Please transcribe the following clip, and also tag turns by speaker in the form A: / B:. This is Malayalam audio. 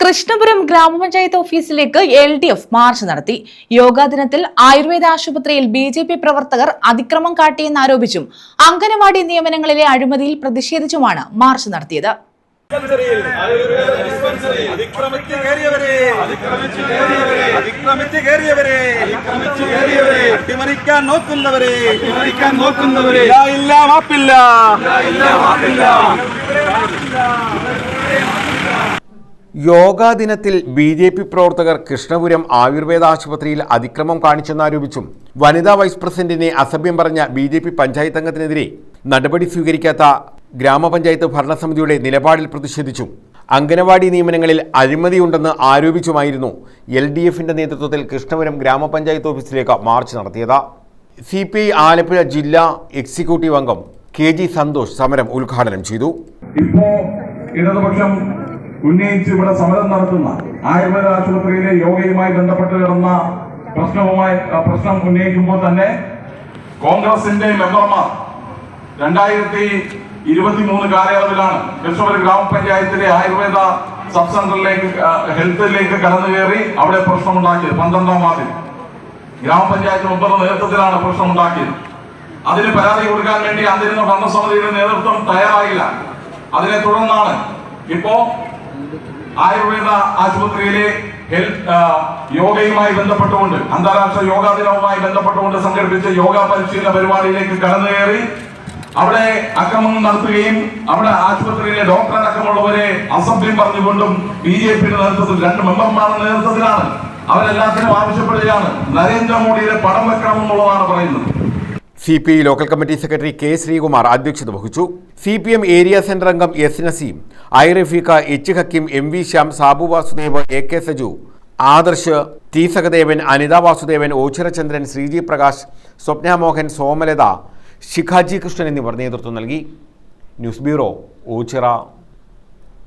A: കൃഷ്ണപുരം ഗ്രാമപഞ്ചായത്ത് ഓഫീസിലേക്ക് എൽ ഡി എഫ് മാർച്ച് നടത്തി. യോഗാ ദിനത്തിൽ ആയുർവേദ ആശുപത്രിയിൽ ബി ജെ പി പ്രവർത്തകർ അതിക്രമം കാട്ടിയെന്നാരോപിച്ചും അംഗനവാടി നിയമനങ്ങളിലെ അഴിമതിയിൽ പ്രതിഷേധിച്ചുമാണ് മാർച്ച് നടത്തിയത്.
B: അട്ടിമറിക്കാൻ നോക്കുന്നവരെ അട്ടിമറിക്കാൻ നോക്കുന്നവരെ. ഇല്ല മാപ്പില്ല. ഇല്ല മാപ്പില്ല.
C: യോഗാ ദിനത്തിൽ ബി ജെ പി പ്രവർത്തകർ കൃഷ്ണപുരം ആയുർവേദ ആശുപത്രിയിൽ അതിക്രമം കാണിച്ചെന്നാരോപിച്ചും വനിതാ വൈസ് പ്രസിഡന്റിനെ അസഭ്യം പറഞ്ഞ ബി ജെ പി പഞ്ചായത്ത് അംഗത്തിനെതിരെ നടപടി സ്വീകരിക്കാത്ത ഗ്രാമപഞ്ചായത്ത് ഭരണസമിതിയുടെ നിലപാടിൽ പ്രതിഷേധിച്ചു അംഗനവാടി നിയമനങ്ങളിൽ അഴിമതിയുണ്ടെന്ന് ആരോപിച്ചുമായിരുന്നു എൽ ഡി എഫിന്റെ നേതൃത്വത്തിൽ കൃഷ്ണപുരം ഗ്രാമപഞ്ചായത്ത് ഓഫീസിലേക്ക് മാർച്ച് നടത്തിയത്. സി പി ഐ ആലപ്പുഴ ജില്ലാ എക്സിക്യൂട്ടീവ് അംഗം കെ ജി സന്തോഷ് സമരം ഉദ്ഘാടനം ചെയ്തു.
D: ഇപ്പോ ഇടതുപക്ഷം ഉന്നയിച്ച് ഇവിടെ സമരം നടത്തുന്ന ആയുർവേദ ആശുപത്രിയിലെ യോഗയുമായി ബന്ധപ്പെട്ട് കിടന്ന പ്രശ്നവുമായി പ്രശ്നം ഉന്നയിക്കുമ്പോൾ തന്നെ കോൺഗ്രസിന്റെ മെമ്പർമാർ രണ്ടായിരത്തി ഇരുപത്തിമൂന്ന് കാലയളവിലാണ് കൃഷ്ണപുരം ഗ്രാമപഞ്ചായത്തിലെ ആയുർവേദ സബ് സെന്ററിലേക്ക് ഹെൽത്തിലേക്ക് കടന്നു കയറി അവിടെ പ്രശ്നമുണ്ടാക്കിയത് പന്ത്രണ്ടാം വാർഡിൽ. ഗ്രാമപഞ്ചായത്ത് മെമ്പർ നേതൃത്വത്തിലാണ് പ്രശ്നമുണ്ടാക്കിയത്. അതിന് പരാതി കൊടുക്കാൻ വേണ്ടി അന്നിരുന്ന ഭരണസമിതിയുടെ നേതൃത്വം തയ്യാറായില്ല. അതിനെ തുടർന്നാണ് ഇപ്പോ ആയുർവേദ ആശുപത്രിയിലെ ഹെൽത്ത് യോഗയുമായി ബന്ധപ്പെട്ടുകൊണ്ട് അന്താരാഷ്ട്ര യോഗാ ദിനവുമായി ബന്ധപ്പെട്ടുകൊണ്ട് സംഘടിപ്പിച്ച യോഗ പരിശീലന പരിപാടിയിലേക്ക് കടന്നു കയറി അവിടെ അക്രമം നടത്തുകയും അവിടെ ആശുപത്രിയിലെ ഡോക്ടർ അടക്കമുള്ളവരെ അസഭ്യം പറഞ്ഞുകൊണ്ടും ബി ജെ പിയുടെ നേതൃത്വത്തിൽ രണ്ട് മെമ്പർമാരുടെ നേതൃത്വത്തിലാണ് അവരെല്ലാത്തിനും ആവശ്യപ്പെടുകയാണ്. നരേന്ദ്രമോദിയുടെ പടം വെക്കണമെന്നുള്ളതാണ് പറയുന്നത്.
C: C P I local committee secretary K Sreekumar അധ്യക്ഷത വഹിച്ചു. C P M area centre അംഗം S Naseem I Rafeekha H Hakeem M V Shyam Sabu Vasudev A K Saju Adarsh T Sahadevan Anitha Vasudevan Ochirachandran Sreeji Prakash Swapna Mohan Somalatha Shikhaji Krishnan എന്നിവർ നേതൃത്വം നൽകി. News bureau Oachira.